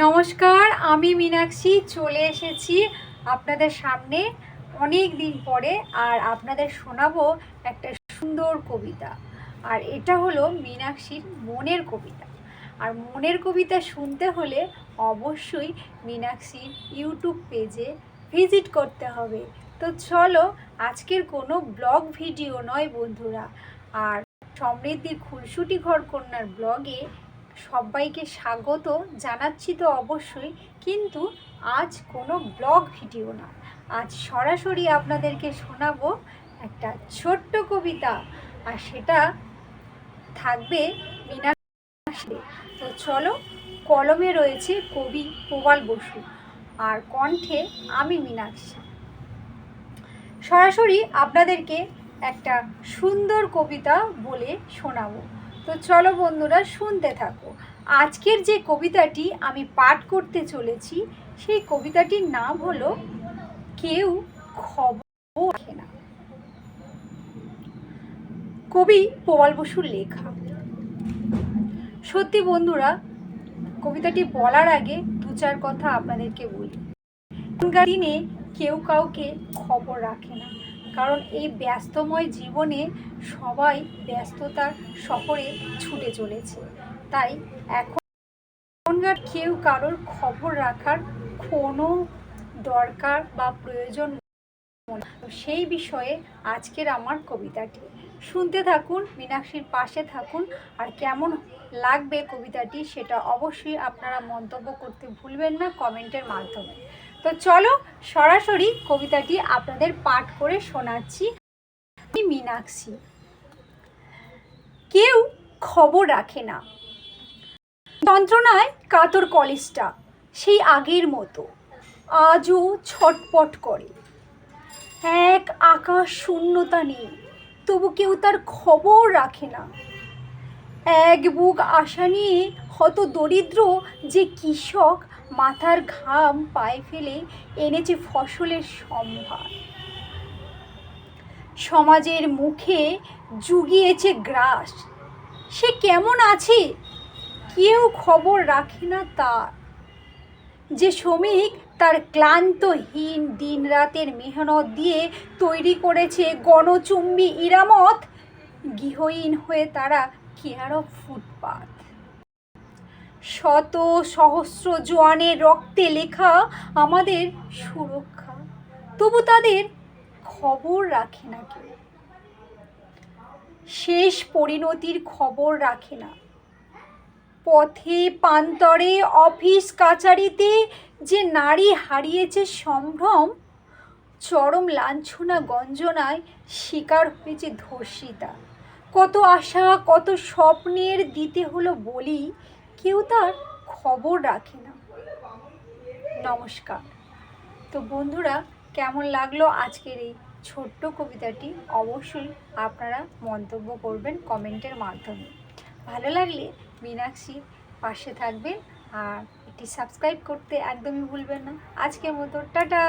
নমস্কার, আমি মীনাক্ষী, চলে এসেছি আপনাদের সামনে অনেক দিন পরে আর আপনাদের শোনাবো একটা সুন্দর কবিতা। আর এটা হলো মীনাক্ষীর মনের কবিতা। আর মনের কবিতা শুনতে হলে অবশ্যই মীনাক্ষীর ইউটিউব পেজে ভিজিট করতে হবে। তো চলো, আজকের কোনো ব্লগ ভিডিও নয় বন্ধুরা। আর সমৃদ্ধির খুলসুটি ঘর কন্যার ব্লগে সবাইকে স্বাগত জানাচ্ছি তো অবশ্যই, কিন্তু আজ কোনো ব্লগ ভিডিও না। আজ সরাসরি আপনাদেরকে শোনাবো একটা ছোট্ট কবিতা, আর সেটা থাকবে মীনাক্ষী তো চলো, কলমে রয়েছে কবি প্রবাল বসু, আর কণ্ঠে আমি মীনাক্ষী। সরাসরি আপনাদেরকে একটা সুন্দর কবিতা বলে শোনাবো। তো চলো বন্ধুরা শুনতে থাকো। আজকের যে কবিতাটি আমি পাঠ করতে চলেছি, সেই কবিতাটির নাম হলো, কেউ খবর না। কবি প্রবাল বসুর লেখা। সত্যি বন্ধুরা, কবিতাটি বলার আগে দু চার কথা আপনাদেরকে বলি। দিনে কেউ কাউকে খবর রাখে না। কারণ এই ব্যস্তময় জীবনে সবাই ব্যস্ততার শহরে ছুটে চলেছে। তাই এখন এখনকার কেউ কারোর খবর রাখার কোনো দরকার বা প্রয়োজন সেই বিষয়ে আজকের আমার কবিতাটি। শুনতে থাকুন, মীনাক্ষীর পাশে থাকুন, আর কেমন লাগবে কবিতাটি সেটা অবশ্যই আপনারা মন্তব্য করতে ভুলবেন না কমেন্টের মাধ্যমে। তো চলো সরাসরি কবিতাটি আপনাদের পাঠ করে শোনাচ্ছি। মীনাক্ষী। কেউ খবর রাখে না। যন্ত্রণায় কাতর কলেজটা সেই আগের মতো। আজও ছটপট করে। এক আকাশ শূন্যতা নেই, তবু কেউ তার খবর রাখে না। এক বুক আশা নিয়ে হত দরিদ্র যে কৃষক মাথার ঘাম পায়ে ফেলে এনেছে ফসলের সম্ভার। সমাজের মুখে জুগিয়েছে গ্রাস। সে কেমন আছে? কেউ খবর রাখে না তার। যে শ্রমিক তার ক্লান্তহীন দিন রাতের মেহনত দিয়ে তৈরি করেছে গণচুম্বী ইরামত, গৃহহীন হয়ে তারা কেয়ার অফ ফুটপাথ শত সহস্র জোয়ানের রক্তে লেখা আমাদের সুরক্ষা। তবু তাদের খবর রাখে না কেউ। শেষ পরিণতির খবর রাখে না। পথে পান্তরে অফিস কাচারিতে যে নারী হারিয়েছে সম্ভ্রম, চরম লাঞ্ছনা গঞ্জনায় শিকার হয়েছে ধর্ষিতা। কত আশা, কত স্বপ্নের দিতে হলো বলি কেউ তার খবর রাখে না। নমস্কার। তো বন্ধুরা, কেমন লাগল আজকের এই ছোট্ট কবিতাটি? অবশ্যই আপনারা মন্তব্য করবেন কমেন্টের মাধ্যমে। ভালো লাগলে মীনাক্ষী পাশে থাকবেন আর এটি সাবস্ক্রাইব করতে একদমই ভুলবেন না। আজকের মতো, টাটা!